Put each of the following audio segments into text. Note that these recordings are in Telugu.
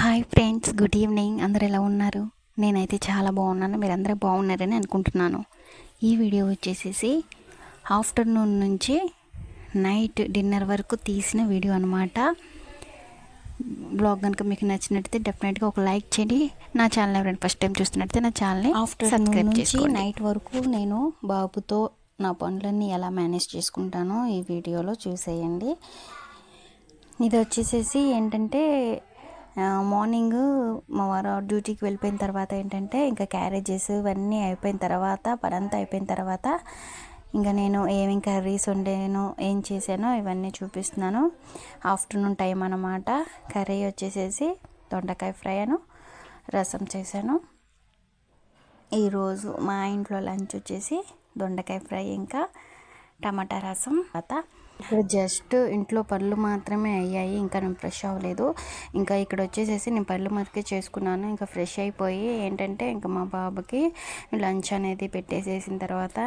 Hi friends good evening. అందరు ఎలా ఉన్నారు? నేనైతే చాలా బాగున్నాను. మీరందరూ బాగున్నారని అనుకుంటున్నాను. ఈ వీడియో వచ్చేసేసి ఆఫ్టర్నూన్ నుంచి నైట్ డిన్నర్ వరకు తీసిన వీడియో అనమాట బ్లాగ్ కనుక మీకు నచ్చినట్టయితే డెఫినెట్గా ఒక లైక్ చేయండి. నా ఛానల్ ఎవరైనా ఫస్ట్ టైం చూస్తున్నట్టయితే నా ఛానల్ని ఆఫ్టర్నూన్ సబ్స్క్రైబ్ నుంచి నైట్ వరకు నేను బాబుతో నా పనులన్నీ ఎలా మేనేజ్ చేసుకుంటానో ఈ వీడియోలో చూసేయండి. ఇది వచ్చేసేసి ఏంటంటే మార్నింగ్ మా వారు డ్యూటీకి వెళ్ళిపోయిన తర్వాత ఏంటంటే ఇంకా క్యారేజెస్ ఇవన్నీ అయిపోయిన తర్వాత పనంతా అయిపోయిన తర్వాత ఇంకా నేను ఏమేం కర్రీస్ వండాను ఏం చేశానో ఇవన్నీ చూపిస్తున్నాను. ఆఫ్టర్నూన్ టైం అన్నమాట. కర్రీ వచ్చేసేసి దొండకాయ ఫ్రై అను రసం చేశాను. ఈరోజు మా ఇంట్లో లంచ్ వచ్చేసి దొండకాయ ఫ్రై ఇంకా టమాటా రసం తర్వాత ఇక్కడ జస్ట్ ఇంట్లో పళ్ళు మాత్రమే అయ్యాయి. ఇంకా నేను ఫ్రెష్ అవ్వలేదు. ఇంకా ఇక్కడ వచ్చేసేసి నేను పళ్ళు మరికే చేసుకున్నాను. ఇంకా ఫ్రెష్ అయిపోయి ఏంటంటే ఇంకా మా బాబుకి లంచ్ అనేది పెట్టేసేసిన తర్వాత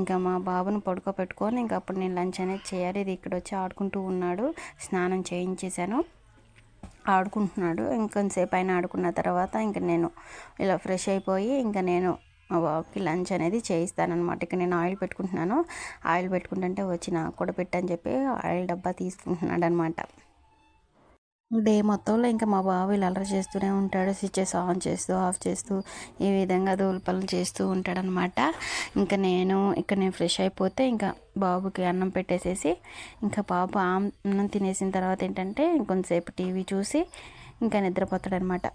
ఇంకా మా బాబుని పడుకోబెట్టుకొని ఇంకా అప్పుడు నేను లంచ్ అనేది చేయాలి. ఇది ఇక్కడ వచ్చి ఆడుకుంటూ ఉన్నాడు. స్నానం చేయించేశాను. ఆడుకుంటున్నాడు. ఇంకొంతసేపు అయినా ఆడుకున్న తర్వాత ఇంకా నేను ఇలా ఫ్రెష్ అయిపోయి ఇంకా నేను మా బాబుకి లంచ్ అనేది చేయిస్తానమాట ఇక నేను ఆయిల్ పెట్టుకుంటున్నాను. ఆయిల్ పెట్టుకుంటుంటే వచ్చి నాకు కూడా పెట్టని చెప్పి ఆయిల్ డబ్బా తీసుకుంటున్నాడు అనమాట డే మొత్తంలో ఇంకా మా బాబు ఇలా అలరి చేస్తూనే ఉంటాడు. స్విచ్చెస్ ఆన్ చేస్తూ ఆఫ్ చేస్తూ ఈ విధంగా దూల్పలు చేస్తూ ఉంటాడనమాట ఇంకా నేను ఇక్కడ నేను ఫ్రెష్ అయిపోతే ఇంకా బాబుకి అన్నం పెట్టేసేసి ఇంకా బాబు అన్నం తినేసిన తర్వాత ఏంటంటే ఇంకొంతసేపు టీవీ చూసి ఇంకా నిద్రపోతాడనమాట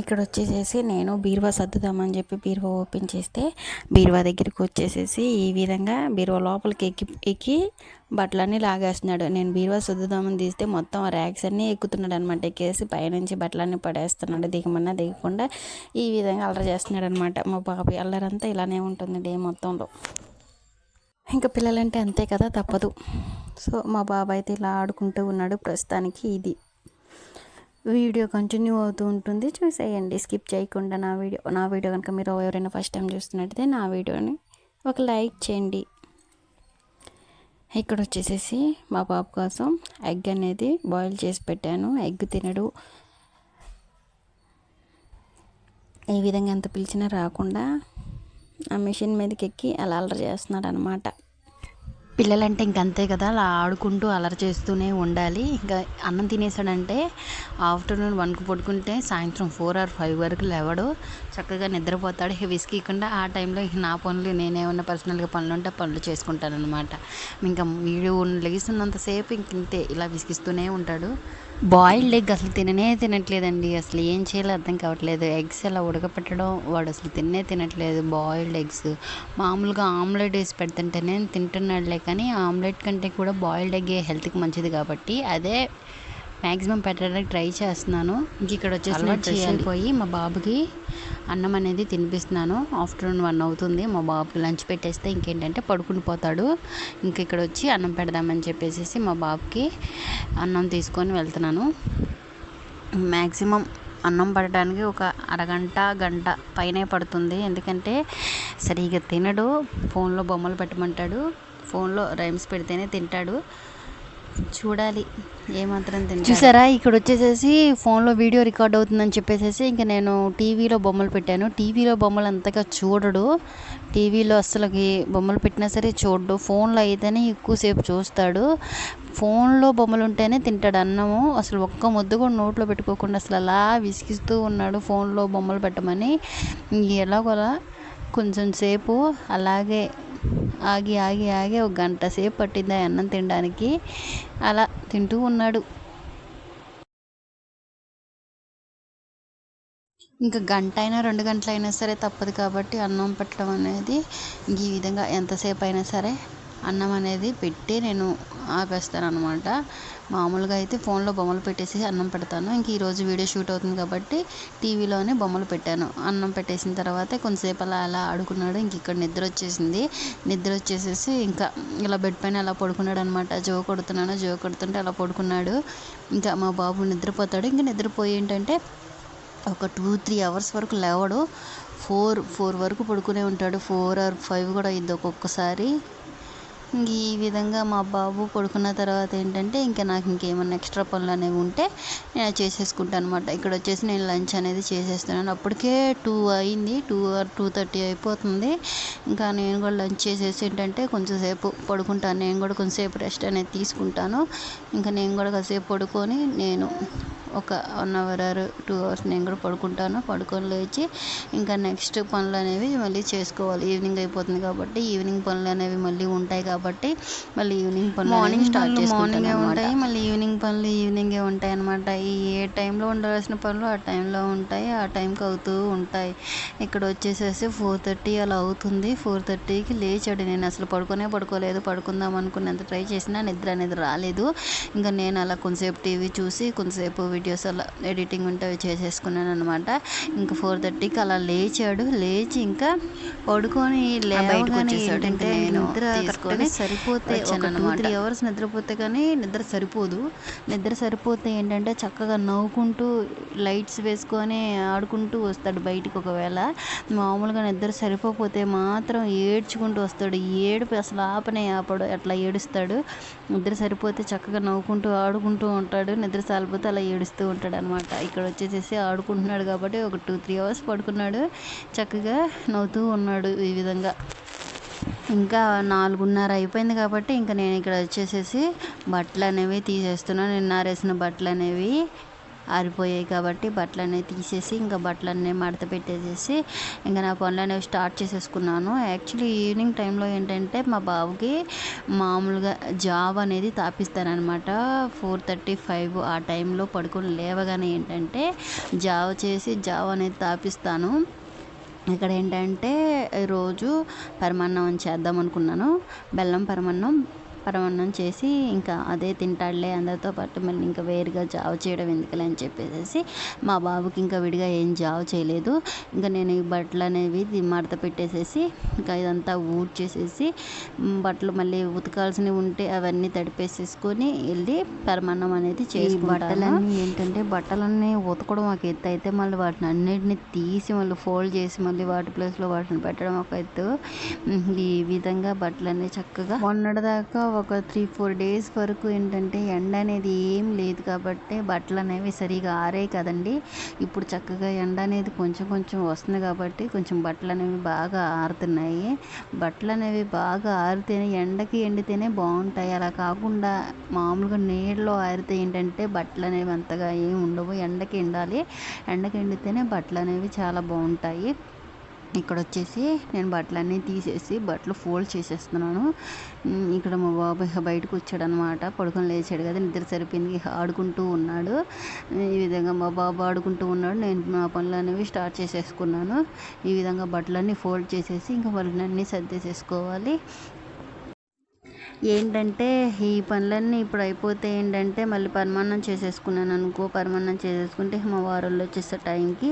ఇక్కడ వచ్చేసేసి నేను బీరువా సర్దుదామని చెప్పి బీరువా ఓపెన్ చేస్తే బీరువా దగ్గరికి వచ్చేసేసి ఈ విధంగా బీరువా లోపలికి ఎక్కి ఎక్కి బట్టలన్నీ లాగేస్తున్నాడు. నేను బీరువా సర్దుదామని తీస్తే మొత్తం ఆ ర్యాక్స్ అన్నీ ఎక్కుతున్నాడు అనమాట ఎక్కేసి పైనుంచి బట్టలన్నీ పడేస్తున్నాడు. దిగమన్నా దిగకుండా ఈ విధంగా అల్లరి చేస్తున్నాడు అనమాట మా బాబాయ్ అల్లరంతా ఇలానే ఉంటుంది డే మొత్తంలో. ఇంకా పిల్లలంటే అంతే కదా తప్పదు. సో మా బాబాయ్ అయితే ఇలా ఆడుకుంటూ ఉన్నాడు. ప్రస్తుతానికి ఇది. వీడియో కంటిన్యూ అవుతూ ఉంటుంది. చూసేయండి. స్కిప్ చేయకుండా నా వీడియో నా వీడియో కనుక మీరు ఎవరైనా ఫస్ట్ టైం చూస్తున్నట్టయితే నా వీడియోని ఒక లైక్ చేయండి. ఇక్కడ వచ్చేసేసి మా పాప కోసం ఎగ్ అనేది బాయిల్ చేసి పెట్టాను. ఎగ్ తినడు. ఈ విధంగా ఎంత పిలిచినా రాకుండా ఆ మిషన్ మీదకి ఎక్కి అలా అలర చేస్తున్నాడు అనమాట పిల్లలంటే ఇంక అంతే కదా అలా ఆడుకుంటూ అలరి చేస్తూనే ఉండాలి. ఇంకా అన్నం తినేసాడంటే ఆఫ్టర్నూన్ వన్కు పడుకుంటే సాయంత్రం ఫోర్ ఆర్ ఫైవ్ వరకు లేవడు. చక్కగా నిద్రపోతాడు. ఇక విసిగికుండా ఆ టైంలో నా పనులు నేనేమన్నా పర్సనల్గా పనులు ఉంటే పనులు చేసుకుంటాను అనమాట ఇంకా వీడు లెగిస్తున్నంతసేపు ఇంక ఇంతే ఇలా విసిగిస్తూనే ఉంటాడు. బాయిల్డ్ ఎగ్ అసలు తిననే తినట్లేదండి. అసలు ఏం చేయాలో అర్థం కావట్లేదు. ఎగ్స్ అలా ఉడకపెట్టడం వాడు అసలు తినే తినట్లేదు. Boiled eggs. మామూలుగా ఆమ్లెట్ వేసి పెడుతుంటేనే తింటున్నాడు లైక్ కానీ ఆమ్లెట్ కంటే కూడా బాయిల్డ్ ఎగ్ హెల్త్కి మంచిది కాబట్టి అదే మ్యాక్సిమం పెట్టడానికి ట్రై చేస్తున్నాను. ఇంక ఇక్కడ వచ్చేసి ఫ్రెష్ అయిపోయి మా బాబుకి అన్నం అనేది తినిపిస్తున్నాను. ఆఫ్టర్నూన్ వన్ అవుతుంది. మా బాబుకి లంచ్ పెట్టేస్తే ఇంకేంటంటే పడుకుని పోతాడు. ఇంక ఇక్కడ వచ్చి అన్నం పెడదామని చెప్పేసి మా బాబుకి అన్నం తీసుకొని వెళ్తున్నాను. మ్యాక్సిమం అన్నం పడడానికి ఒక అరగంట గంట పైనే పడుతుంది. ఎందుకంటే సరిగా తినడు. ఫోన్లో బొమ్మలు పెట్టమంటాడు. ఫోన్లో రైమ్స్ పెడితేనే తింటాడు. చూడాలి ఏమాత్రం తింటా చూసారా ఇక్కడ వచ్చేసేసి ఫోన్లో వీడియో రికార్డ్ అవుతుందని చెప్పేసి ఇంకా నేను టీవీలో బొమ్మలు పెట్టాను. టీవీలో బొమ్మలు అంతగా చూడడు. టీవీలో అసలుకి బొమ్మలు పెట్టినా సరే చూడడు. ఫోన్లో అయితేనే ఎక్కువసేపు చూస్తాడు. ఫోన్లో బొమ్మలు ఉంటేనే తింటాడు అన్నము. అసలు ఒక్క ముద్దు కూడా నోట్లో పెట్టుకోకుండా అసలు అలా విసిగిస్తూ ఉన్నాడు ఫోన్లో బొమ్మలు పెట్టమని. ఎలాగోలా కొంచెం సేపు అలాగే ఆగి ఆగి ఆగి ఒక గంట సేపు పట్టింది ఆ అన్నం తినడానికి. అలా తింటూ ఉన్నాడు. ఇంకా గంట అయినా రెండు గంటలైనా సరే తప్పదు కాబట్టి అన్నం పెట్టడం అనేది ఈ విధంగా ఎంతసేపు అయినా సరే అన్నం అనేది పెట్టి నేను ఆపేస్తాను అనమాట మామూలుగా అయితే ఫోన్లో బొమ్మలు పెట్టేసి అన్నం పెడతాను. ఇంక ఈరోజు వీడియో షూట్ అవుతుంది కాబట్టి టీవీలోనే బొమ్మలు పెట్టాను. అన్నం పెట్టేసిన తర్వాత కొంతసేపు అలా అలా ఆడుకున్నాడు. ఇంక ఇక్కడ నిద్ర వచ్చేసింది నిద్ర వచ్చేసేసి ఇంకా ఇలా బెడ్ పైన అలా పడుకున్నాడు అనమాట జో కొడుతున్నాను. జో కొడుతుంటే అలా పడుకున్నాడు. ఇంకా మా బాబు నిద్రపోతాడు. ఇంకా నిద్రపోయి ఏంటంటే ఒక టూ త్రీ అవర్స్ వరకు లేవడు. ఫోర్ ఫోర్ వరకు పడుకునే ఉంటాడు. ఫోర్ ఆర్ ఫైవ్ కూడా అయింది ఒక్కొక్కసారి. ఈ విధంగా మా బాబు పడుకున్న తర్వాత ఏంటంటే ఇంకా నాకు ఇంకేమన్నా ఎక్స్ట్రా పనులు అనేవి ఉంటే నేను చేసేసుకుంటాను అనమాట ఇక్కడ వచ్చేసి నేను లంచ్ అనేది చేసేస్తున్నాను. అప్పటికే టూ అయింది. టూ ఆర్ టూ థర్టీ అయిపోతుంది. ఇంకా నేను కూడా లంచ్ చేసేసి ఏంటంటే కొంచెంసేపు పడుకుంటాను. నేను కూడా కొంచెంసేపు రెస్ట్ అనేది తీసుకుంటాను. ఇంకా నేను కూడా కాసేపు పడుకొని నేను ఒక one hour or two hours నేను కూడా పడుకుంటాను. పడుకొని లేచి ఇంకా నెక్స్ట్ పనులు అనేవి మళ్ళీ చేసుకోవాలి. ఈవినింగ్ అయిపోతుంది కాబట్టి ఈవినింగ్ పనులు అనేవి మళ్ళీ ఉంటాయి కాబట్టి మళ్ళీ ఈవినింగ్ పనులు మార్నింగ్ స్టార్ట్ మార్నింగే ఉంటాయి. మళ్ళీ ఈవినింగ్ పనులు ఈవినింగే ఉంటాయి అనమాట ఈ ఏ టైంలో ఉండవలసిన పనులు ఆ టైంలో ఉంటాయి. ఆ టైంకి అవుతూ ఉంటాయి. ఇక్కడ వచ్చేసేసి ఫోర్ థర్టీ అలా అవుతుంది. ఫోర్ థర్టీకి లేచాడు నేను. అసలు పడుకోనే పడుకోలేదు. పడుకుందాం అనుకున్నంత ట్రై చేసినా నిద్ర అనేది రాలేదు. ఇంకా నేను అలా కొంతసేపు టీవీ చూసి కొంతసేపు వీడియోస్ అలా ఎడిటింగ్ ఉంటే అవి చేసేసుకున్నాను అనమాట ఇంకా ఫోర్ థర్టీకి అలా లేచాడు. లేచి ఇంకా పడుకొని. ఏంటంటే నిద్ర కరెక్ట్గా సరిపోతే ఒక టూ వచ్చానన్నమాట. త్రీ అవర్స్ నిద్రపోతే కానీ నిద్ర సరిపోదు. నిద్ర సరిపోతే ఏంటంటే చక్కగా నవ్వుకుంటూ లైట్స్ వేసుకొని ఆడుకుంటూ వస్తాడు బయటికి ఒకవేళ. మామూలుగా నిద్ర సరిపోతే మాత్రం ఏడ్చుకుంటూ వస్తాడు. ఏడుపు అసలు ఆపనే ఆపడు. అట్లా ఏడుస్తాడు. నిద్ర సరిపోతే చక్కగా నవ్వుకుంటూ ఆడుకుంటూ ఉంటాడు. నిద్ర సాలిపోతే అలా చేస్తూ ఉంటాడు అనమాట ఇక్కడ వచ్చేసేసి ఆడుకుంటున్నాడు కాబట్టి ఒక టూ త్రీ అవర్స్ పడుకున్నాడు. చక్కగా నవ్వుతూ ఉన్నాడు ఈ విధంగా. ఇంకా నాలుగున్నర అయిపోయింది కాబట్టి ఇంకా నేను ఇక్కడ వచ్చేసేసి బట్టలు అనేవి తీసేస్తున్నాను నిన్న ఆరేసిన బట్టలు అనేవి ఆరిపోయాయి కాబట్టి బట్టలన్నీ తీసేసి ఇంకా బట్టలన్నీ మడత పెట్టేసేసి ఇంకా నా పనులు అనేవి స్టార్ట్ చేసేసుకున్నాను. యాక్చువల్లీ ఈవినింగ్ టైంలో ఏంటంటే మా బాబుకి మామూలుగా జాబ్ అనేది తాపిస్తానమాట ఫోర్ థర్టీ ఫైవ్ ఆ టైంలో పడుకొని లేవగానే ఏంటంటే జావ చేసి జావ అనేది తాపిస్తాను. ఇక్కడ ఏంటంటే రోజు పరమాన్నం చేద్దాం అనుకున్నాను బెల్లం పరమాన్నం పరమాన్నం చేసి ఇంకా అదే తింటాడులే అందరితో పాటు మళ్ళీ ఇంకా వేరుగా జావ చేయడం ఎందుకులే అని చెప్పేసి మా బాబుకి ఇంకా విడిగా ఏం జావ చేయలేదు. ఇంకా నేను ఈ బట్టలు అనేవి మడత పెట్టేసేసి ఇంకా ఇదంతా ఊడ్చేసేసి బట్టలు మళ్ళీ ఉతకాల్సినవి ఉంటే అవన్నీ తడిపేసేసుకొని వెళ్ళి పరమాన్నం అనేది చేసుకుంటాను. బట్టలన్నీ ఏంటంటే బట్టలన్నీ ఉతకడం ఒక ఎత్తు. అయితే మళ్ళీ వాటిని అన్నిటిని తీసి మళ్ళీ ఫోల్డ్ చేసి మళ్ళీ వాటి ప్లేస్లో వాటిని పెట్టడం ఒక ఎత్తు. ఈ విధంగా బట్టలన్నీ చక్కగా మొన్నటిదాకా ఒక త్రీ ఫోర్ డేస్ వరకు ఏంటంటే ఎండ అనేది ఏం లేదు కాబట్టి బట్టలు అనేవి సరిగా ఆరాయి కదండి. ఇప్పుడు చక్కగా ఎండ అనేది కొంచెం కొంచెం వస్తుంది కాబట్టి కొంచెం బట్టలు అనేవి బాగా ఆరుతున్నాయి. బట్టలు అనేవి బాగా ఆరితేనే ఎండకి ఎండితేనే బాగుంటాయి. అలా కాకుండా మామూలుగా నీళ్ళలో ఆరితే ఏంటంటే బట్టలు అనేవి అంతగా ఏమి ఉండవు. ఎండకి ఎండాలి. ఎండకి ఎండితేనే బట్టలు అనేవి చాలా బాగుంటాయి. ఇక్కడ వచ్చేసి నేను బట్టలన్నీ తీసేసి బట్టలు ఫోల్డ్ చేసేస్తున్నాను. ఇక్కడ మా బాబు బయటకు వచ్చాడు అనమాట పడుకొని లేచాడు కదా నిద్ర సరిపోయింది. ఆడుకుంటూ ఉన్నాడు. ఈ విధంగా మా బాబు ఆడుకుంటూ ఉన్నాడు. నేను నా పనులు అనేవి స్టార్ట్ చేసేసుకున్నాను. ఈ విధంగా బట్టలన్నీ ఫోల్డ్ చేసేసి ఇంకా వాళ్ళని అన్నీ సర్దేసేసుకోవాలి. ఏంటంటే ఈ పనులన్నీ ఇప్పుడు అయిపోతే ఏంటంటే మళ్ళీ పరమాన్నం చేసేసుకున్నాను అనుకో పరమాన్నం చేసేసుకుంటే మా వారోళ్ళు వచ్చేసే టైంకి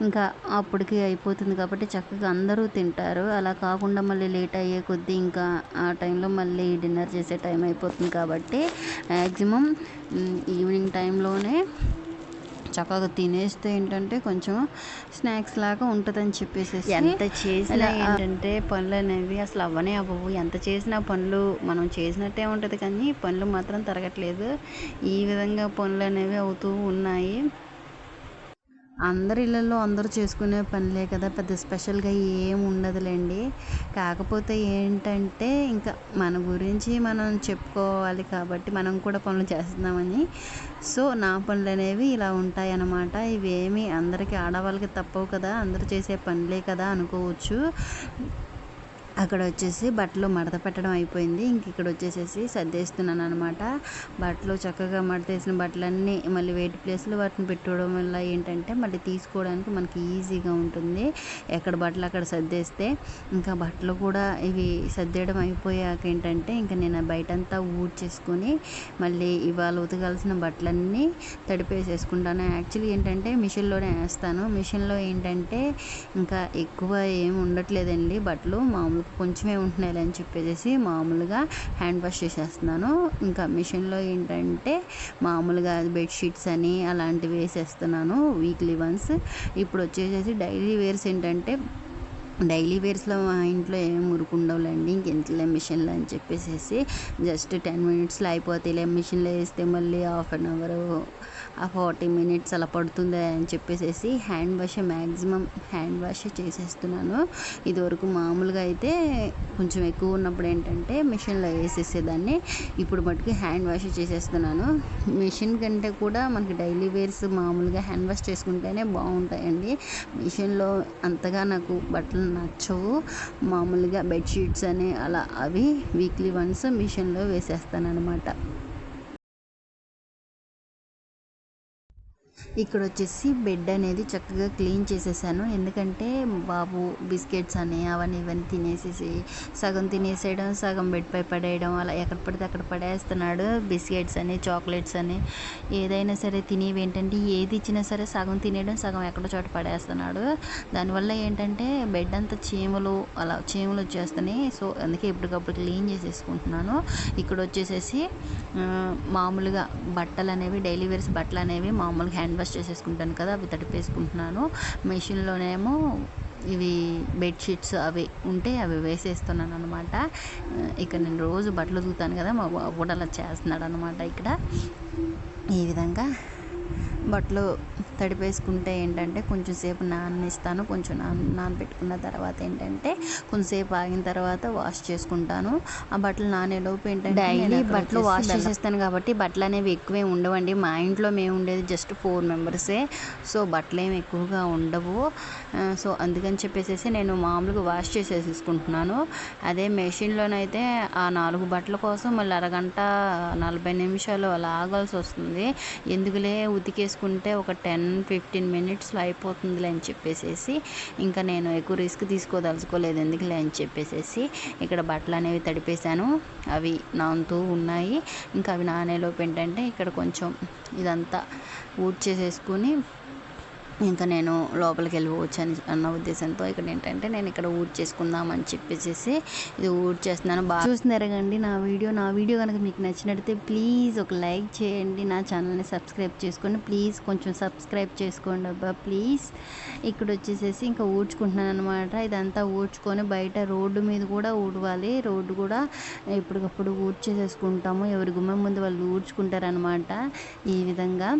ఇంకా అప్పటికి అయిపోతుంది కాబట్టి చక్కగా అందరూ తింటారు. అలా కాకుండా మళ్ళీ లేట్ అయ్యే కొద్దీ ఇంకా ఆ టైంలో మళ్ళీ డిన్నర్ చేసే టైం అయిపోతుంది కాబట్టి మ్యాక్సిమం ఈవినింగ్ టైంలోనే చక్కగా తినేస్తే ఏంటంటే కొంచెం స్నాక్స్ లాగా ఉంటుందని చెప్పేసి ఎంత చేసినా ఏంటంటే పనులు అనేవి అసలు అవ్వనే అవ్వవు. ఎంత చేసినా పనులు మనం చేసినట్టే ఉంటుంది కానీ పనులు మాత్రం తరగట్లేదు. ఈ విధంగా పనులు అనేవి అవుతూ ఉన్నాయి. అందరి ఇళ్ళల్లో అందరూ చేసుకునే పనులే కదా పెద్ద స్పెషల్గా ఏం ఉండదులేండి. కాకపోతే ఏంటంటే ఇంకా మన గురించి మనం చెప్పుకోవాలి కాబట్టి మనం కూడా పనులు చేస్తున్నామని. సో నా పనులు అనేవి ఇలా ఉంటాయి అన్నమాట ఇవేమి అందరికీ ఆడవాళ్ళకి తప్పవు కదా అందరూ చేసే పనులే కదా అనుకోవచ్చు. అక్కడ వచ్చేసి బట్టలు మడత పెట్టడం అయిపోయింది. ఇంక ఇక్కడ వచ్చేసేసి సర్దేస్తున్నాను అనమాట బట్టలు చక్కగా మడతేసిన బట్టలన్నీ మళ్ళీ వేటి ప్లేస్లో వాటిని పెట్టుకోవడం వల్ల ఏంటంటే మళ్ళీ తీసుకోవడానికి మనకి ఈజీగా ఉంటుంది. ఎక్కడ బట్టలు అక్కడ సర్దేస్తే ఇంకా బట్టలు కూడా ఇవి సర్దేయడం అయిపోయాక ఏంటంటే ఇంకా నేను బయటంతా ఊడ్చేసుకొని మళ్ళీ ఇవాళ ఉతకాల్సిన బట్టలన్నీ తడిపేసేసుకుంటాను. యాక్చువల్లీ ఏంటంటే మిషన్లోనే వేస్తాను. మిషన్లో ఏంటంటే ఇంకా ఎక్కువ ఏమి ఉండట్లేదండి బట్టలు. మామూలు కొంచెమే ఉంటున్నాయి అని చెప్పేసి మామూలుగా హ్యాండ్ వాష్ చేసేస్తున్నాను. ఇంకా మిషన్లో ఏంటంటే మామూలుగా బెడ్షీట్స్ అని అలాంటివి వేసేస్తున్నాను వీక్లీ వన్స్. ఇప్పుడు వచ్చేసేసి డైలీ వేర్స్ ఏంటంటే డైలీ వేర్స్లో మా ఇంట్లో ఏం మురుకుండవులేండి ఇంకెంతలే మిషన్లు అని చెప్పేసి జస్ట్ టెన్ మినిట్స్లో అయిపోతాయిలే మిషన్లో వేస్తే మళ్ళీ హాఫ్ అన్ అవర్ ఆ ఫార్టీ మినిట్స్ అలా పడుతుంది అని చెప్పేసి hand wash maximum hand wash చేసేస్తున్నాను. ఇదివరకు మామూలుగా అయితే కొంచెం ఎక్కువ ఉన్నప్పుడు ఏంటంటే మిషన్లో వేసేసేదాన్ని. ఇప్పుడు మటుకు హ్యాండ్ వాష్ చేసేస్తున్నాను. మిషన్ కంటే కూడా మనకి డైలీ వేర్స్ మామూలుగా హ్యాండ్ వాష్ చేసుకుంటేనే బాగుంటాయండి. మిషన్లో అంతగా నాకు బట్టలు నచ్చవు. మామూలుగా బెడ్షీట్స్ అని అలా అవి వీక్లీ వన్స్ మిషన్లో వేసేస్తాను అనమాట ఇక్కడ వచ్చేసి బెడ్ అనేది చక్కగా క్లీన్ చేసేసాను. ఎందుకంటే బాబు బిస్కెట్స్ అని అవన్నీ ఇవన్నీ తినేసేసి సగం తినేసేయడం సగం బెడ్ పై పడేయడం అలా ఎక్కడ పడితే అక్కడ పడేస్తున్నాడు. బిస్కెట్స్ అని చాక్లెట్స్ అని ఏదైనా సరే తినేవి ఏంటంటే ఏది ఇచ్చినా సరే సగం తినేయడం సగం ఎక్కడో చోట పడేస్తున్నాడు. దానివల్ల ఏంటంటే బెడ్ అంతా చీమలు అలా చీమలు వచ్చేస్తున్నాయి. సో అందుకే ఎప్పటికప్పుడు క్లీన్ చేసేసుకుంటున్నాను. ఇక్కడ వచ్చేసేసి మామూలుగా బట్టలు అనేవి డైలీ వేర్స్ బట్టలు అనేవి మామూలుగా హ్యాండ్ వాష్ చేసేసుకుంటాను కదా అవి తడిపేసుకుంటున్నాను. మిషన్లోనేమో ఇవి బెడ్షీట్స్ అవి ఉంటే అవి వేసేస్తున్నాను అనమాట ఇక నేను రోజు బట్టలు ఉతుకుతాను కదా మా కూడా అలా చేస్తున్నాడు అనమాట ఇక్కడ. ఈ విధంగా బట్టలు తడిపేసుకుంటే ఏంటంటే కొంచెం సేపు నాననిస్తాను కొంచెం నాన నానబెట్టుకున్న తర్వాత ఏంటంటే కొంచెంసేపు ఆగిన తర్వాత వాష్ చేసుకుంటాను. ఆ బట్టలు నానేలోపు ఏంటంటే డైలీ బట్టలు వాష్ చేసేస్తాను కాబట్టి బట్టలు అనేవి ఎక్కువే ఉండవండి. మా ఇంట్లో మేము ఉండేది జస్ట్ ఫోర్ మెంబర్సే సో బట్టలు ఏమి ఎక్కువగా ఉండవు. సో అందుకని చెప్పేసి నేను మామూలుగా వాష్ చేసేసుకుంటున్నాను అదే మెషిన్లోనైతే ఆ నాలుగు బట్టల కోసం మళ్ళీ అరగంట నలభై నిమిషాలు అలా ఆగాల్సి వస్తుంది. ఎందుకులే ఉతికేసుకుంటే ఒక టెన్ ఫిఫ్టీన్ మినిట్స్లో అయిపోతుందిలే అని చెప్పేసి ఇంకా నేను ఎక్కువ రిస్క్ తీసుకోదలుచుకోలేదు ఎందుకులే అని చెప్పేసి ఇక్కడ బట్టలు అనేవి తడిపేశాను. అవి నానుతూ ఉన్నాయి. ఇంకా అవి నానేలోపు ఏంటంటే ఇక్కడ కొంచెం ఇదంతా ఊడ్చేసేసుకుని ఇంకా నేను లోపలికి వెళ్ళిపోవచ్చు అని అన్న ఉద్దేశంతో ఇక్కడ ఏంటంటే నేను ఇక్కడ ఊడ్ చేసుకుందామని చెప్పేసి ఇది ఊడ్ చేస్తున్నాను. బాగా చూస్తున్నారు కండి నా వీడియో. నా వీడియో కనుక మీకు నచ్చినట్టయితే ప్లీజ్ ఒక లైక్ చేయండి. నా ఛానల్ని సబ్స్క్రైబ్ చేసుకోండి ప్లీజ్ కొంచెం సబ్స్క్రైబ్ చేసుకోండి అబ్బా ప్లీజ్. ఇక్కడ వచ్చేసేసి ఇంకా ఊడ్చుకుంటున్నాను అనమాట ఇదంతా ఊడ్చుకొని బయట రోడ్డు మీద కూడా ఊడవాలి. రోడ్డు కూడా ఎప్పటికప్పుడు ఊడ్చేసేసుకుంటాము. ఎవరి గుమ్మం ముందు వాళ్ళు ఊడ్చుకుంటారనమాట ఈ విధంగా.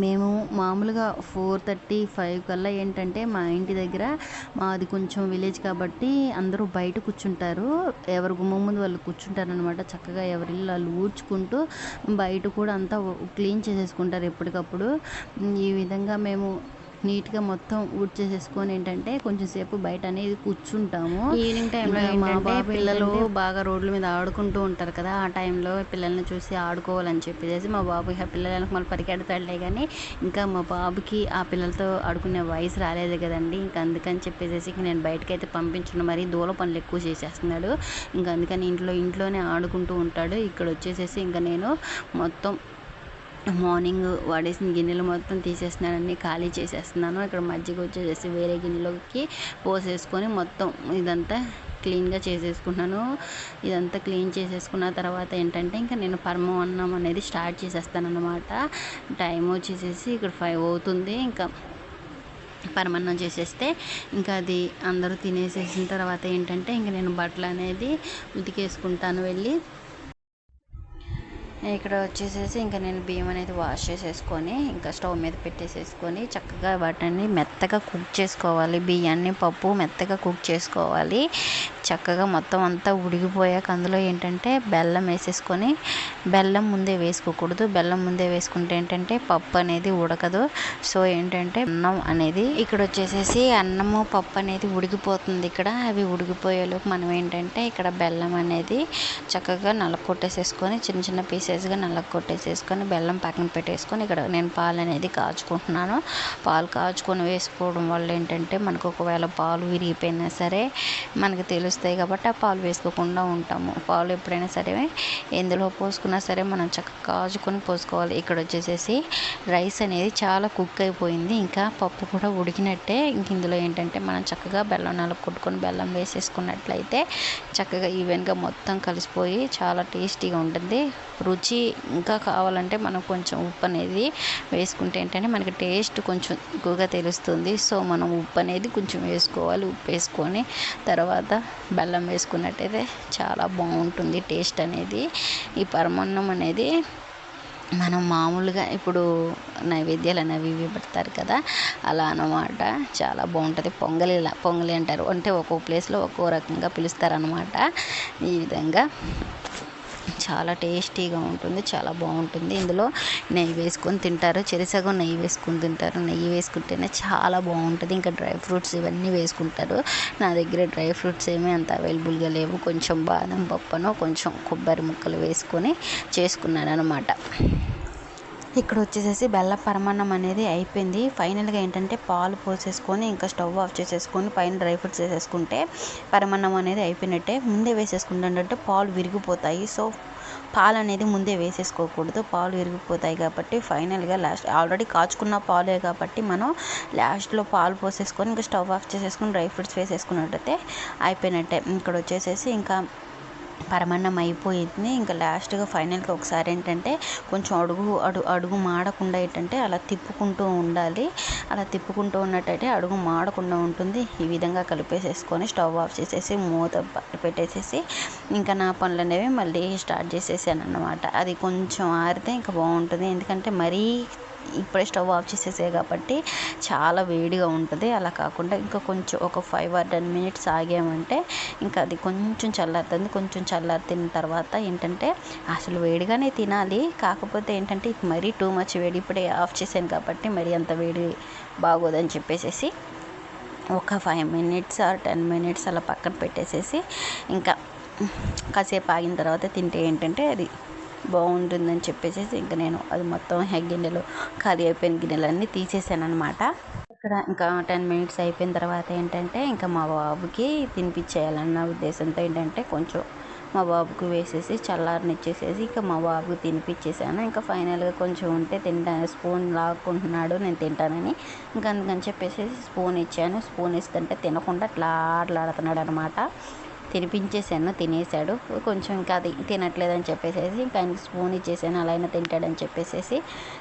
మేము మామూలుగా ఫోర్ థర్టీ ఫైవ్ కల్లా ఏంటంటే మా ఇంటి దగ్గర మాది కొంచెం విలేజ్ కాబట్టి అందరూ బయట కూర్చుంటారు. ఎవరి గుమ్మం ముందు వాళ్ళు కూర్చుంటారు అనమాట చక్కగా ఎవరి ఇల్లు వాళ్ళు ఊడ్చుకుంటూ బయట కూడా అంతా క్లీన్ చేసేసుకుంటారు ఎప్పటికప్పుడు. ఈ విధంగా మేము నీట్గా మొత్తం ఊడ్చేసేసుకొని ఏంటంటే కొంచెం సేపు బయట అనేది కూర్చుంటాము. ఈవినింగ్ టైంలో మా బాబు పిల్లలు బాగా రోడ్ల మీద ఆడుకుంటూ ఉంటారు కదా ఆ టైంలో పిల్లల్ని చూసి ఆడుకోవాలని చెప్పేసి మా బాబు ఇక పిల్లలకు మళ్ళీ పరిగెడతాడులే కానీ ఇంకా మా బాబుకి ఆ పిల్లలతో ఆడుకునే వయసు రాలేదు కదండి. ఇంకా అందుకని చెప్పేసి ఇంక నేను బయటకైతే పంపించను. మరి దూల పనులు ఎక్కువ చేసేస్తున్నాడు. ఇంకా అందుకని ఇంట్లో ఇంట్లోనే ఆడుకుంటూ ఉంటాడు. ఇక్కడ వచ్చేసేసి ఇంకా నేను మొత్తం మార్నింగ్ వాడేసిన గిన్నెలు మొత్తం తీసేస్తున్నానండి ఖాళీ చేసేస్తున్నాను. ఇక్కడ మజ్జిగ వచ్చేసేసి వేరే గిన్నెలోకి పోసేసుకొని మొత్తం ఇదంతా క్లీన్గా చేసేసుకున్నాను ఇదంతా క్లీన్ చేసేసుకున్న తర్వాత ఏంటంటే ఇంకా నేను పరమ అన్నం అనేది స్టార్ట్ చేసేస్తాను అనమాట టైం వచ్చేసేసి ఇక్కడ ఫైవ్ అవుతుంది. ఇంకా పరమన్నం చేసేస్తే ఇంకా అది అందరూ తినేసేసిన తర్వాత ఏంటంటే ఇంకా నేను బట్టలు అనేది ఉతికేసుకుంటాను వెళ్ళి. ఇక్కడ వచ్చేసేసి ఇంకా నేను బియ్యం అనేది వాష్ చేసేసుకొని ఇంకా స్టవ్ మీద పెట్టేసేసుకొని చక్కగా వాటిని మెత్తగా కుక్ చేసుకోవాలి. బియ్యాన్ని పప్పు మెత్తగా కుక్ చేసుకోవాలి. చక్కగా మొత్తం అంతా ఉడికిపోయాక అందులో ఏంటంటే బెల్లం వేసేసుకొని బెల్లం ముందే వేసుకోకూడదు. బెల్లం ముందే వేసుకుంటే ఏంటంటే పప్పు అనేది ఉడకదు. సో ఏంటంటే అన్నం అనేది ఇక్కడ వచ్చేసేసి అన్నము పప్పు అనేది ఉడికిపోతుంది ఇక్కడ. అవి ఉడికిపోయేలోపు మనం ఏంటంటే ఇక్కడ బెల్లం అనేది చక్కగా నలకొట్టేసేసుకొని చిన్న చిన్న పీసెస్గా కొట్టేసేసుకొని బెల్లం పక్కన పెట్టేసుకొని ఇక్కడ నేను పాలు అనేది కాచుకుంటున్నాను. పాలు కాచుకొని వేసుకోవడం వల్ల ఏంటంటే మనకు ఒకవేళ పాలు విరిగిపోయినా సరే మనకు తెలుస్తాయి కాబట్టి ఆ పాలు వేసుకోకుండా ఉంటాము. పాలు ఎప్పుడైనా సరే ఎందులో పోసుకున్నా సరే మనం చక్కగా కాచుకొని పోసుకోవాలి. ఇక్కడ వచ్చేసేసి రైస్ అనేది చాలా కుక్ అయిపోయింది. ఇంకా పప్పు కూడా ఉడికినట్టే. ఇంక ఇందులో ఏంటంటే మనం చక్కగా బెల్లం నలుగు కొట్టుకొని బెల్లం వేసేసుకున్నట్లయితే చక్కగా ఈవెన్గా మొత్తం కలిసిపోయి చాలా టేస్టీగా ఉంటుంది. రుచి రుచి ఇంకా కావాలంటే మనం కొంచెం ఉప్పు అనేది వేసుకుంటే ఏంటంటే మనకి టేస్ట్ కొంచెం ఎక్కువగా తెలుస్తుంది. సో మనం ఉప్పు అనేది కొంచెం వేసుకోవాలి. ఉప్పు వేసుకొని తర్వాత బెల్లం వేసుకున్నట్టయితే చాలా బాగుంటుంది టేస్ట్ అనేది. ఈ పరమాన్నం అనేది మనం మామూలుగా ఇప్పుడు నైవేద్యాలు అనేవి ఇవి పెడతారు కదా అలా అన్నమాట. చాలా బాగుంటుంది. పొంగలి పొంగలి అంటారు. అంటే ఒక్కో ప్లేస్లో ఒక్కో రకంగా పిలుస్తారనమాట ఈ విధంగా చాలా టేస్టీగా ఉంటుంది చాలా బాగుంటుంది. ఇందులో నెయ్యి వేసుకొని తింటారు. చెరిసగం నెయ్యి వేసుకొని తింటారు. నెయ్యి వేసుకుంటేనే చాలా బాగుంటుంది. ఇంకా డ్రై ఫ్రూట్స్ ఇవన్నీ వేసుకుంటారు. నా దగ్గర డ్రై ఫ్రూట్స్ ఏమీ అంత అవైలబుల్గా లేవు. కొంచెం బాదం పప్పును కొంచెం కొబ్బరి ముక్కలు వేసుకొని చేసుకున్నాను అనమాట ఇక్కడ వచ్చేసేసి బెల్ల పరమాన్నం అనేది అయిపోయింది. ఫైనల్గా ఏంటంటే పాలు పోసేసుకొని ఇంకా స్టవ్ ఆఫ్ చేసేసుకొని పైన డ్రై ఫ్రూట్స్ వేసేసుకుంటే పరమాన్నం అనేది అయిపోయినట్టే. ముందే వేసేసుకుంటే పాలు విరిగిపోతాయి. సో పాలు అనేది ముందే వేసేసుకోకూడదు. పాలు విరిగిపోతాయి కాబట్టి ఫైనల్గా లాస్ట్ ఆల్రెడీ కాచుకున్న పాలే కాబట్టి మనం లాస్ట్లో పాలు పోసేసుకొని ఇంకా స్టవ్ ఆఫ్ చేసేసుకొని డ్రై ఫ్రూట్స్ వేసేసుకున్నట్టయితే అయిపోయినట్టే. ఇక్కడ వచ్చేసేసి ఇంకా పరమాన్నం అయిపోయింది ఇంకా లాస్ట్గా ఫైనల్గా ఒకసారి ఏంటంటే కొంచెం అడుగు అడుగు అడుగు మాడకుండా ఏంటంటే అలా తిప్పుకుంటూ ఉండాలి. అలా తిప్పుకుంటూ ఉన్నట్టయితే అడుగు మాడకుండా ఉంటుంది. ఈ విధంగా కలిపేసేసుకొని స్టవ్ ఆఫ్ చేసేసి మూత పెట్టేసేసి ఇంకా నా పనులు అనేవి మళ్ళీ స్టార్ట్ చేసేసాను అన్నమాట అది కొంచెం ఆరితే ఇంకా బాగుంటుంది. ఎందుకంటే మరీ ఇప్పుడే స్టవ్ ఆఫ్ చేసేసే కాబట్టి చాలా వేడిగా ఉంటుంది. అలా కాకుండా ఇంకా కొంచెం ఒక ఫైవ్ ఆర్ టెన్ మినిట్స్ ఆగామంటే ఇంకా అది కొంచెం చల్లారుతుంది. కొంచెం చల్లారిన తర్వాత ఏంటంటే అసలు వేడిగానే తినాలి. కాకపోతే ఏంటంటే మరీ టూ మచ్ వేడి ఇప్పుడే ఆఫ్ చేశాను కాబట్టి మరీ అంత వేడి బాగోదని చెప్పేసేసి ఒక five minutes or ten minutes అలా పక్కన పెట్టేసేసి ఇంకా కాసేపు ఆగిన తర్వాత తింటే ఏంటంటే అది బాగుంటుందని చెప్పేసి ఇంకా నేను అది మొత్తం గిన్నెలు ఖాళీ అయిపోయిన గిన్నెలన్నీ తీసేసాను అనమాట ఇక్కడ ఇంకా టెన్ మినిట్స్ అయిపోయిన తర్వాత ఏంటంటే ఇంకా మా బాబుకి తినిపించేయాలన్న ఉద్దేశంతో ఏంటంటే కొంచెం మా బాబుకి వేసేసి చల్లారనిచ్చేసేసి ఇంకా మా బాబుకి తినిపించేసాను ఇంకా ఫైనల్గా కొంచెం ఉంటే తింటాను స్పూన్ లాక్కుంటున్నాడు నేను తింటానని. ఇంకా అందుకని చెప్పేసి స్పూన్ ఇచ్చాను. స్పూన్ ఇస్తుంటే తినకుండా అట్లా ఆటలాడుతున్నాడు అనమాట తినిపించేసాను తినేసాడు. కొంచెం ఇంకా అది తినట్లేదని చెప్పేసేసి ఇంకా ఆయనకి స్పూన్ ఇచ్చేసాను అలా అయినా తింటాడని చెప్పేసేసి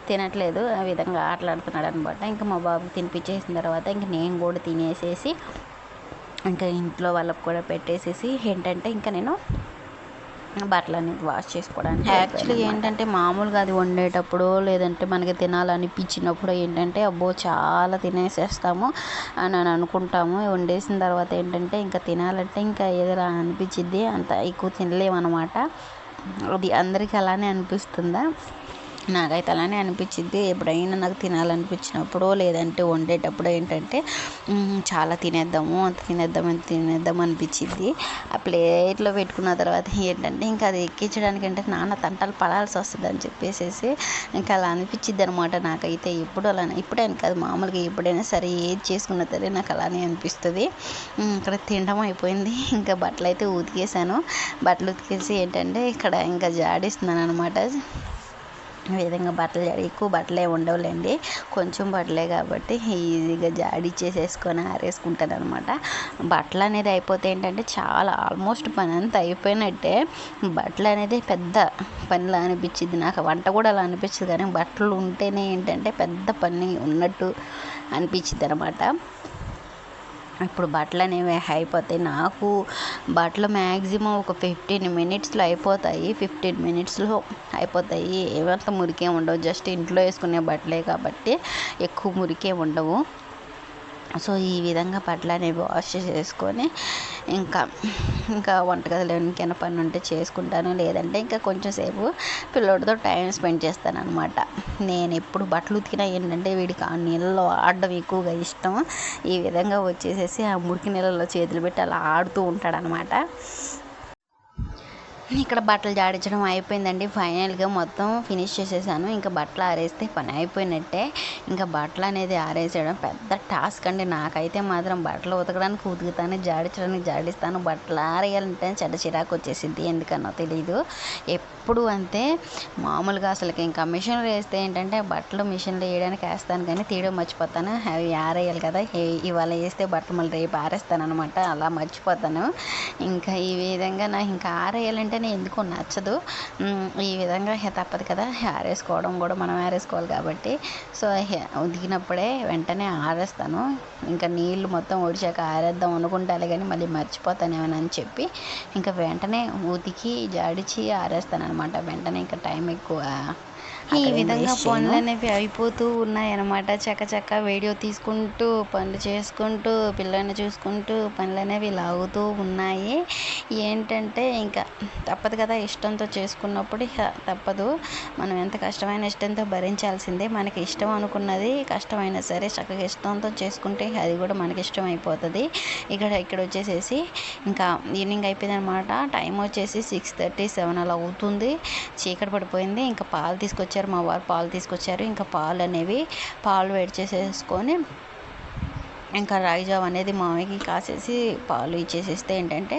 తినట్లేదు. ఆ విధంగా ఆటలాడుతున్నాడు అనమాట ఇంకా మా బాబుకి తినిపించేసిన తర్వాత ఇంక నేను కూడా తినేసేసి ఇంకా ఇంట్లో వాళ్ళకి కూడా పెట్టేసేసి ఏంటంటే ఇంకా నేను బట్టలు అనేది వాష్ చేసుకోవడానికి యాక్చువల్లీ ఏంటంటే మామూలుగా అది వండేటప్పుడు లేదంటే మనకి తినాలనిపించినప్పుడు ఏంటంటే అబ్బో చాలా తినేసేస్తాము అని అని అనుకుంటాము. వండేసిన తర్వాత ఏంటంటే ఇంకా తినాలంటే ఇంకా ఏదైనా అనిపించిద్ది అంత ఎక్కువ తినలేము అనమాట అది అందరికీ అలానే అనిపిస్తుందా? నాకైతే అలానే అనిపించింది. ఎప్పుడైనా నాకు తినాలనిపించినప్పుడు లేదంటే వండేటప్పుడు ఏంటంటే చాలా తినేద్దాము అంత తినేద్దాం అంత తినేద్దాం అనిపించింది. ఆ ప్లేట్లో పెట్టుకున్న తర్వాత ఏంటంటే ఇంకా అది ఎక్కించడానికి అంటే నాన్న తంటలు పడాల్సి వస్తుంది అని చెప్పేసి ఇంకా అలా అనిపించింది అనమాట నాకైతే ఎప్పుడు అలానే ఇప్పుడైనా కాదు మామూలుగా ఎప్పుడైనా సరే ఏది చేసుకున్న సరే నాకు అలానే అనిపిస్తుంది. ఇక్కడ తినడం అయిపోయింది. ఇంకా బట్టలు అయితే ఉతికేసాను. బట్టలు ఉతికేసి ఏంటంటే ఇక్కడ ఇంకా జాడిస్తున్నాను అనమాట విధంగా బట్టలు జాడి ఎక్కువ బట్టలే ఉండవులేండి. కొంచెం బట్టలే కాబట్టి ఈజీగా జాడిచ్చేసేసుకొని ఆరేసుకుంటాను అనమాట బట్టలు అనేది అయిపోతే ఏంటంటే చాలా ఆల్మోస్ట్ పని అంతా అయిపోయినట్టే. బట్టలు అనేది పెద్ద పనిలా అనిపించింది నాకు. వంట కూడా అలా అనిపించింది కానీ బట్టలు ఉంటేనే ఏంటంటే పెద్ద పని ఉన్నట్టు అనిపించింది అనమాట ఇప్పుడు బట్టలు అనేవి అయిపోతాయి నాకు బట్టలు మ్యాక్సిమం ఒక ఫిఫ్టీన్ మినిట్స్లో అయిపోతాయి. ఫిఫ్టీన్ మినిట్స్లో అయిపోతాయి. ఏమంత మురికే ఉండవు. జస్ట్ ఇంట్లో వేసుకునే బట్టలే కాబట్టి ఎక్కువ మురికే ఉండవు. సో ఈ విధంగా బట్టలు అనేవి వాష్ చేసుకొని ఇంకా ఇంకా వంటగదిలో ఇంకైనా పని ఉంటే చేసుకుంటాను. లేదంటే ఇంకా కొంచెం సేపు పిల్లోడితో టైం స్పెండ్ చేస్తాను అనమాట నేను ఎప్పుడు బట్టలు ఉతికినా ఏంటంటే వీడికి ఆ నీళ్ళలో ఆడడం ఎక్కువగా ఇష్టం. ఈ విధంగా వచ్చేసేసి ఆ మురికి నీళ్ళలో చేతులు పెట్టి అలా ఆడుతూ ఉంటాడనమాట ఇక్కడ బట్టలు జాడించడం అయిపోయిందండి. ఫైనల్గా మొత్తం ఫినిష్ చేసేసాను. ఇంకా బట్టలు ఆరేస్తే పని అయిపోయినట్టే. ఇంకా బట్టలు అనేది ఆరేసేయడం పెద్ద టాస్క్ అండి. నాకైతే మాత్రం బట్టలు ఉతకడానికి ఉతుకుతాను జాడించడానికి జాడిస్తాను. బట్టలు ఆరేయాలంటే చెడ్డ చిరాకు వచ్చేసింది ఎందుకనో తెలియదు ఎప్పుడు అంతే. మామూలుగా అసలు ఇంకా మిషన్లు వేస్తే ఏంటంటే బట్టలు మిషన్లో వేయడానికి వేస్తాను కానీ తీయడం మర్చిపోతాను. అవి ఆరేయాలి కదా. ఇవాళ వేస్తే బట్టలు మళ్ళీ రేపు ఆరేస్తాను అనమాట అలా మర్చిపోతాను. ఇంకా ఈ విధంగా నాకు ఇంకా ఆరేయాలంటే కానీ ఎందుకో నచ్చదు. ఈ విధంగా తప్పదు కదా. ఆరేసుకోవడం కూడా మనం ఆరేసుకోవాలి కాబట్టి. సో హే- ఉతికినప్పుడే వెంటనే ఆరేస్తాను. ఇంకా నీళ్ళు మొత్తం ఒడిచాక ఆరేద్దాం అనుకుంటాలే కానీ మళ్ళీ మర్చిపోతానేమని చెప్పి ఇంకా వెంటనే ఉతికి జాడిచి ఆరేస్తాను అనమాట వెంటనే ఇంకా టైం ఎక్కువ ఈ విధంగా. పనులు అనేవి అయిపోతూ ఉన్నాయన్నమాట. చక్క చక్క వీడియో తీసుకుంటూ పనులు చేసుకుంటూ పిల్లల్ని చూసుకుంటూ పనులు అనేవి లాగుతూ ఉన్నాయి. ఏంటంటే ఇంకా తప్పదు కదా ఇష్టంతో చేసుకున్నప్పుడు. తప్పదు. మనం ఎంత కష్టమైన ఇష్టంతో భరించాల్సిందే. మనకి ఇష్టం అనుకున్నది కష్టమైనా సరే చక్కగా ఇష్టంతో చేసుకుంటే అది కూడా మనకి ఇష్టం అయిపోతుంది. ఇక్కడ ఇక్కడ వచ్చేసేసి ఇంకా ఈవినింగ్ అయిపోయింది అనమాట టైం వచ్చేసి సిక్స్ థర్టీ సెవెన్ అలా అవుతుంది. చీకటి పడిపోయింది. ఇంకా పాలు తీసుకొచ్చారు మా వారు పాలు తీసుకొచ్చారు. ఇంకా పాలు అనేవి పాలు వేడి చేసేసుకొని ఇంకా రాగి జావ అనేది మామయ్యకి కాసేసి పాలు ఇచ్చేసేస్తే ఏంటంటే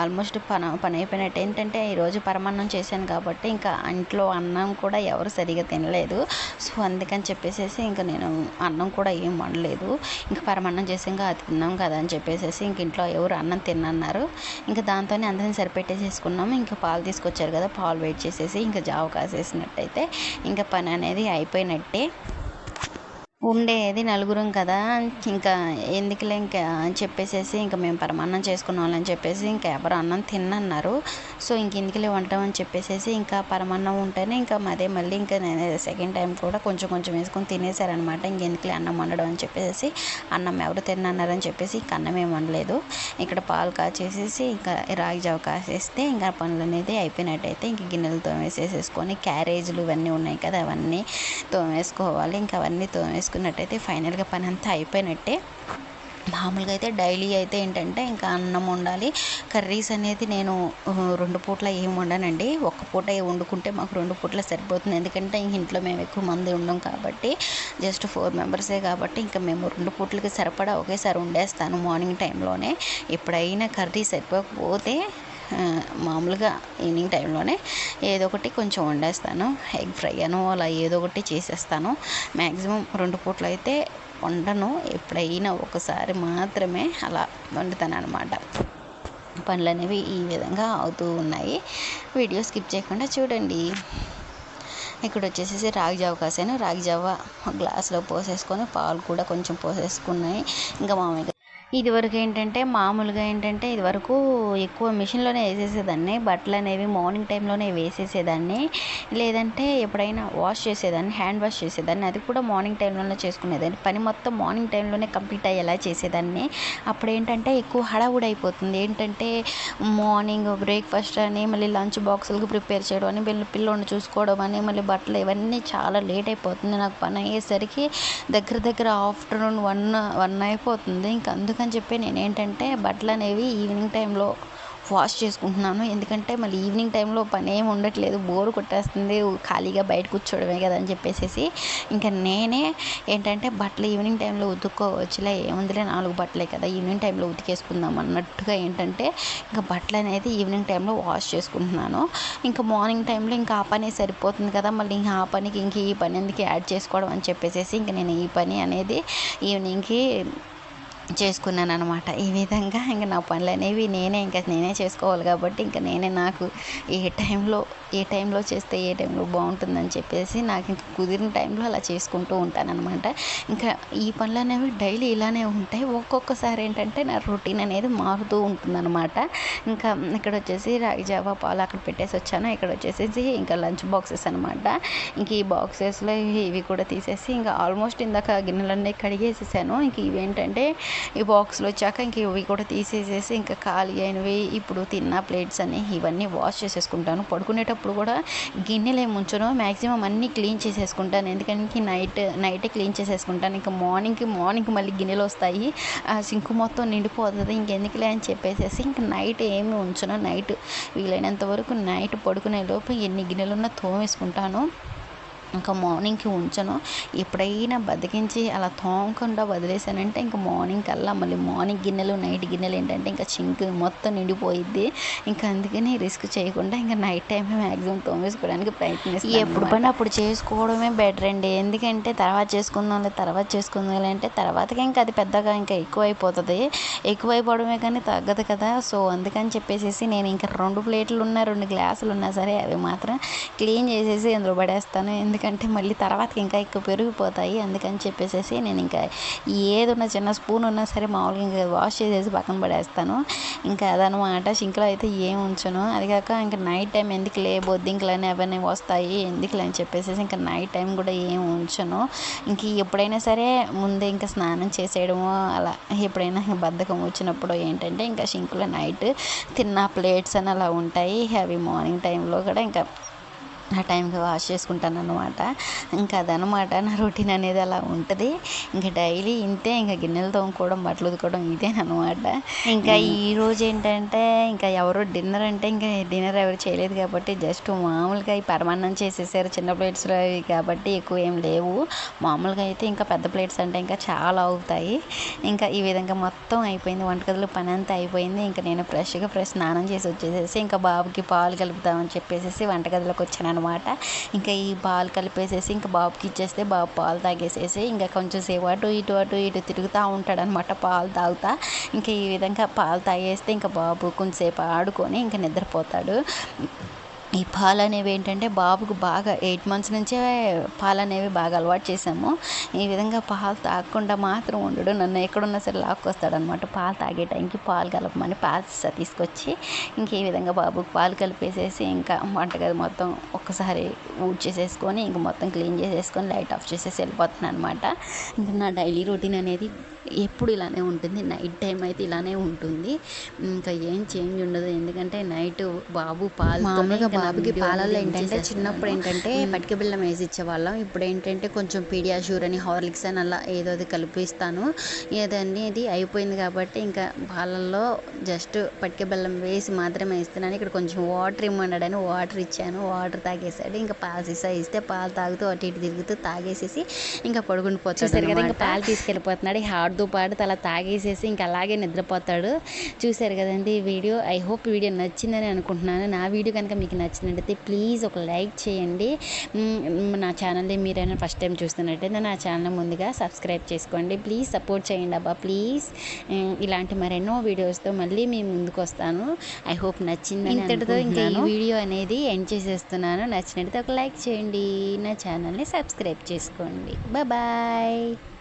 ఆల్మోస్ట్ పని పని అయిపోయినట్టు. ఏంటంటే ఈరోజు పరమాన్నం చేశాను కాబట్టి ఇంకా ఇంట్లో అన్నం కూడా ఎవరు సరిగా తినలేదు. సో అందుకని చెప్పేసేసి ఇంకా నేను అన్నం కూడా ఏం వండలేదు. ఇంకా పరమాన్నం చేసి ఇంకా అది తిన్నాం కదా అని చెప్పేసేసి ఇంక ఇంట్లో ఎవరు అన్నం తిన్నన్నారు. ఇంకా దాంతోనే అందరిని సరిపెట్టేసేసుకున్నాము ఇంకా పాలు తీసుకొచ్చారు కదా పాలు వెయిట్ చేసేసి ఇంకా జావ కాసేసినట్టయితే ఇంకా పని అనేది అయిపోయినట్టే. ఉండేది నలుగురం కదా ఇంకా ఎందుకులే ఇంకా అని చెప్పేసేసి ఇంకా మేము పరమాన్నం చేసుకున్నాం అని చెప్పేసి ఇంకా ఎవరు అన్నం తిన్నన్నారు. సో ఇంక ఎందుకులే వంటం అని చెప్పేసేసి ఇంకా పరమాన్నం ఉంటేనే ఇంకా అదే మళ్ళీ ఇంకా నేను సెకండ్ టైం కూడా కొంచెం కొంచెం వేసుకొని తినేసారనమాట ఇంకెందుకులే అన్నం వండడం అని చెప్పేసి అన్నం ఎవరు తిన్నన్నారని చెప్పేసి ఇంకా అన్నం ఏం వండలేదు. ఇక్కడ పాలు కాచేసేసి ఇంకా రాగి జావ కాసేస్తే ఇంకా పనులు అనేది అయిపోయినట్టయితే ఇంక గిన్నెలు తోమేసేసేసుకొని క్యారేజీలు ఇవన్నీ ఉన్నాయి కదా అవన్నీ తోమేసుకోవాలి. ఇంకా అవన్నీ చూసుకున్నట్టయితే ఫైనల్గా పని అంతా అయిపోయినట్టే. మామూలుగా అయితే డైలీ అయితే ఏంటంటే ఇంకా అన్నం వండాలి. కర్రీస్ అనేది నేను రెండు పూట్ల ఏం వండానండి. ఒక్క పూట వండుకుంటే మాకు రెండు పూట్ల సరిపోతుంది. ఎందుకంటే ఇంక ఇంట్లో మేము ఎక్కువ మంది ఉండం కాబట్టి జస్ట్ ఫోర్ మెంబర్సే కాబట్టి ఇంకా మేము రెండు పూట్లకి సరిపడా ఒకేసారి వండేస్తాను మార్నింగ్ టైంలోనే. ఎప్పుడైనా కర్రీ సరిపోకపోతే మామూలుగా ఈవినింగ్ టైంలోనే ఏదో ఒకటి కొంచెం వండేస్తాను. ఎగ్ ఫ్రై అను అలా ఏదో ఒకటి చేసేస్తాను. మ్యాక్సిమం రెండు పూటలు అయితే వండను. ఎప్పుడైనా ఒకసారి మాత్రమే అలా వండుతాను అనమాట పనులు అనేవి ఈ విధంగా అవుతూ ఉన్నాయి. వీడియో స్కిప్ చేయకుండా చూడండి. ఇక్కడ వచ్చేసేసి రాగి జావ కాసాను. రాగి జావ గ్లాస్లో పోసేసుకొని పాలు కూడా కొంచెం పోసేసుకున్నాయి. ఇంకా మామయ్య ఇదివరకు ఏంటంటే మామూలుగా ఏంటంటే ఇదివరకు ఎక్కువ మిషన్లోనే వేసేసేదాన్ని బట్టలు అనేవి మార్నింగ్ టైంలోనే వేసేసేదాన్ని లేదంటే ఎప్పుడైనా వాష్ చేసేదాన్ని హ్యాండ్ వాష్ చేసేదాన్ని అది కూడా మార్నింగ్ టైంలోనే చేసుకునేదాన్ని. పని మొత్తం మార్నింగ్ టైంలోనే కంప్లీట్ అయ్యేలా చేసేదాన్ని. అప్పుడు ఏంటంటే ఎక్కువ హడావుడి అయిపోతుంది ఏంటంటే మార్నింగ్ బ్రేక్ఫాస్ట్ అని మళ్ళీ లంచ్ బాక్సులకు ప్రిపేర్ చేయడం అని వీళ్ళు పిల్లోని చూసుకోవడం అని మళ్ళీ బట్టలు ఇవన్నీ చాలా లేట్ అయిపోతుంది నాకు పని అయ్యేసరికి దగ్గర దగ్గర ఆఫ్టర్నూన్ వన్ వన్ అయిపోతుంది. ఇంకా అందుకని చెప్పి నేను ఏంటంటే బట్టలు అనేవి ఈవినింగ్ టైంలో వాష్ చేసుకుంటున్నాను. ఎందుకంటే మళ్ళీ ఈవినింగ్ టైంలో పని ఏమి ఉండట్లేదు. బోర్ కొట్టేస్తుంది. ఖాళీగా బయట కూర్చోవడమే కదా అని చెప్పేసి ఇంకా నేనే ఏంటంటే బట్టలు ఈవినింగ్ టైంలో ఉతుక్కోవచ్చులే. ఏముందిలే నాలుగు బట్టలే కదా. ఈవినింగ్ టైంలో ఉతికేసుకుందాం అన్నట్టుగా ఏంటంటే ఇంకా బట్టలు అనేది ఈవినింగ్ టైంలో వాష్ చేసుకుంటున్నాను. ఇంకా మార్నింగ్ టైంలో ఇంకా ఆ పని సరిపోతుంది కదా. మళ్ళీ ఇంకా ఆ పనికి ఇంక ఈ పని ఎందుకు యాడ్ చేసుకోవడం అని చెప్పేసి ఇంకా నేను ఈ పని అనేది ఈవినింగ్కి చేసుకున్నాను అనమాట ఈ విధంగా ఇంకా నా పనులు అనేవి నేనే ఇంకా నేనే చేసుకోవాలి కాబట్టి ఇంకా నేనే నాకు ఏ టైంలో ఏ టైంలో చేస్తే ఏ టైంలో బాగుంటుందని చెప్పేసి నాకు ఇంకా కుదిరిన టైంలో అలా చేసుకుంటూ ఉంటానన్నమాట. ఇంకా ఈ పనులు అనేవి డైలీ ఇలానే ఉంటాయి. ఒక్కొక్కసారి ఏంటంటే నా రొటీన్ అనేది మారుతూ ఉంటుందన్నమాట. ఇంకా ఇక్కడ వచ్చేసి రాగి జావా పాలు అక్కడ పెట్టేసి వచ్చాను. ఇక్కడ వచ్చేసి ఇంకా లంచ్ బాక్సెస్ అనమాట ఇంక ఈ బాక్సెస్లో ఇవి కూడా తీసేసి ఇంకా ఆల్మోస్ట్ ఇందాక గిన్నెలన్నీ కడిగేసేసాను. ఇంక ఇవేంటంటే ఈ బాక్స్లో వచ్చాక ఇంక ఇవి కూడా తీసేసేసి ఇంకా ఖాళీ అయినవి ఇప్పుడు తిన్న ప్లేట్స్ అన్ని ఇవన్నీ వాష్ చేసేసుకుంటాను. పడుకునేటప్పుడు కూడా గిన్నెలు ఏమి ఉంచను. మ్యాక్సిమం అన్నీ క్లీన్ చేసేసుకుంటాను. ఎందుకంటే నైట్ నైటే క్లీన్ చేసేసుకుంటాను. ఇంకా మార్నింగ్కి మార్నింగ్ మళ్ళీ గిన్నెలు వస్తాయి. ఆ సింక్ మొత్తం నిండిపోతుంది. ఇంకెందుకులే అని చెప్పేసేసి ఇంకా నైట్ ఏమి ఉంచను. నైట్ వీలైనంత వరకు నైట్ పడుకునే లోపు ఎన్ని గిన్నెలున్నా తోమేసుకుంటాను. ఇంకా మార్నింగ్కి ఉంచను. ఎప్పుడైనా బతికించి అలా తోమకుండా వదిలేసానంటే ఇంకా మార్నింగ్ కల్లా మళ్ళీ మార్నింగ్ గిన్నెలు నైట్ గిన్నెలు ఏంటంటే ఇంకా చింక్ మొత్తం నిండిపోయిద్ది. ఇంకా అందుకని రిస్క్ చేయకుండా ఇంకా నైట్ టైం మ్యాక్సిమం తోమేసుకోవడానికి ప్రయత్నిస్తాను ఎప్పుడు పని అప్పుడు చేసుకోవడమే బెటర్ అండి. ఎందుకంటే తర్వాత చేసుకుందాం తర్వాత చేసుకుందాం అంటే తర్వాతకి ఇంకా అది పెద్దగా ఇంకా ఎక్కువ అయిపోతుంది ఎక్కువ అయిపోవడమే కానీ తగ్గదు కదా. సో అందుకని చెప్పేసి నేను ఇంకా రెండు ప్లేట్లు ఉన్న రెండు గ్లాసులు ఉన్నా సరే అవి మాత్రం క్లీన్ చేసేసి అందులో పడేస్తాను. ఎందుకంటే మళ్ళీ తర్వాత ఇంకా ఎక్కువ పెరిగిపోతాయి. అందుకని చెప్పేసి నేను ఇంకా ఏదున్న చిన్న స్పూన్ ఉన్నా సరే మామూలుగా ఇంకా వాష్ చేసేసి పక్కన పడేస్తాను. ఇంకా అదనమాట. సింక్లో అయితే ఏం ఉంచను. అది కాక ఇంకా నైట్ టైం ఎందుకులే బొద్దింకలు అని అవన్నీ వస్తాయి ఎందుకులే అని చెప్పేసి ఇంకా నైట్ టైం కూడా ఏం ఉంచను. ఇంక ఎప్పుడైనా సరే ముందే ఇంకా స్నానం చేసేయడము అలా ఎప్పుడైనా బద్ధకం వచ్చినప్పుడు ఏంటంటే ఇంకా సింక్లో నైట్ తిన్న ప్లేట్స్ అని అలా ఉంటాయి. అవి మార్నింగ్ టైంలో కూడా ఇంకా ఆ టైంకి వాష్ చేసుకుంటాను అనమాట ఇంకా అదనమాట నా రొటీన్ అనేది అలా ఉంటుంది. ఇంకా డైలీ ఇంతే ఇంకా గిన్నెలు తోముకోవడం బట్టలు ఉతుకోవడం ఇదేనమాట ఇంకా ఈ రోజు ఏంటంటే ఇంకా ఎవరు డిన్నర్ అంటే ఇంకా డిన్నర్ ఎవరు చేయలేదు కాబట్టి జస్ట్ మామూలుగా ఈ పరమాన్నం చేసేసారు చిన్న ప్లేట్స్లో అవి కాబట్టి ఎక్కువ ఏం లేవు. మామూలుగా అయితే ఇంకా పెద్ద ప్లేట్స్ అంటే ఇంకా చాలా అవుతాయి. ఇంకా ఈ విధంగా మొత్తం అయిపోయింది వంటగదిలో పని అంతా అయిపోయింది. ఇంకా నేను ఫ్రెష్గా ఫ్రెష్ స్నానం చేసి వచ్చేసేసి ఇంకా బాబుకి పాలు కలుపుతామని చెప్పేసి వంటగదిలోకి వచ్చాను అనమాట ఇంకా ఈ పాలు కలిపేసేసి ఇంకా బాబుకి ఇచ్చేస్తే బాబు పాలు తాగేసేసి ఇంకా కొంచెం సేపు అటు ఇటు అటు ఇటు తిరుగుతూ ఉంటాడు అనమాట పాలు తాగుతా. ఇంకా ఈ విధంగా పాలు తాగేస్తే ఇంకా బాబు కొంచెంసేపు ఆడుకొని ఇంకా నిద్రపోతాడు. ఈ పాలు అనేవి ఏంటంటే బాబుకు బాగా ఎయిట్ మంత్స్ నుంచే పాలు అనేవి బాగా అలవాటు చేసాము ఈ విధంగా పాలు తాగకుండా మాత్రం ఉండడు. నన్ను ఎక్కడున్నా సరే లాక్కొస్తాడనమాట పాలు తాగే టైంకి పాలు కలపమని పాలు తీసుకొచ్చి ఇంక ఈ విధంగా బాబుకు పాలు కలిపేసేసి ఇంకా వంటగది మొత్తం ఒక్కసారి ఊడ్చేసేసుకొని ఇంక మొత్తం క్లీన్ చేసేసుకొని లైట్ ఆఫ్ చేసేసి వెళ్ళిపోతున్నాను అనమాట ఇంకా నా డైలీ రొటీన్ అనేది ఎప్పుడు ఇలానే ఉంటుంది నైట్ టైం అయితే ఇలానే ఉంటుంది. ఇంకా ఏం చేంజ్ ఉండదు ఎందుకంటే నైట్ బాబు పాలు మామూలుగా బాబుకి పాలల్లో ఏంటంటే చిన్నప్పుడు ఏంటంటే పటిక బెల్లం వేసి ఇచ్చేవాళ్ళం. ఇప్పుడు ఏంటంటే కొంచెం పీడియాషూర్ అని హార్లిక్స్ అని అలా ఏదో అది కలిపిస్తాను. ఏదనేది అయిపోయింది కాబట్టి ఇంకా పాలల్లో జస్ట్ పటిక బెల్లం వేసి మాత్రమే ఇస్తున్నాను ఇక్కడ కొంచెం వాటర్ ఇమ్మన్నాడని వాటర్ ఇచ్చాను. వాటర్ తాగేసాడు ఇంకా పాలు సీసా ఇస్తే పాలు తాగుతూ అటు ఇటు తిరుగుతూ తాగేసేసి ఇంకా పడుకుని కదా ఇంకా పోతాడు పాలు తీసుకెళ్ళిపోతున్నాడు. ఈ పాటు అలా తాగేసేసి ఇంకా అలాగే నిద్రపోతాడు. చూసారు కదండి ఈ వీడియో. ఐ హోప్ వీడియో నచ్చిందని అనుకుంటున్నాను. నా వీడియో కనుక మీకు నచ్చినట్టయితే ప్లీజ్ ఒక లైక్ చేయండి. నా ఛానల్ని మీరైనా ఫస్ట్ టైం చూస్తున్నట్టయితే నా ఛానల్ ముందుగా సబ్స్క్రైబ్ చేసుకోండి. ప్లీజ్ సపోర్ట్ చేయండి అబ్బా ప్లీజ్ ఇలాంటి మరెన్నో వీడియోస్తో మళ్ళీ మీ ముందుకు వస్తాను. ఐ హోప్ నచ్చిందని ఇంతటితో ఇంకా ఈ. వీడియో అనేది ఎండ్ చేసేస్తున్నాను. నచ్చినట్టయితే ఒక లైక్ చేయండి. నా ఛానల్ని సబ్స్క్రైబ్ చేసుకోండి. బాయ్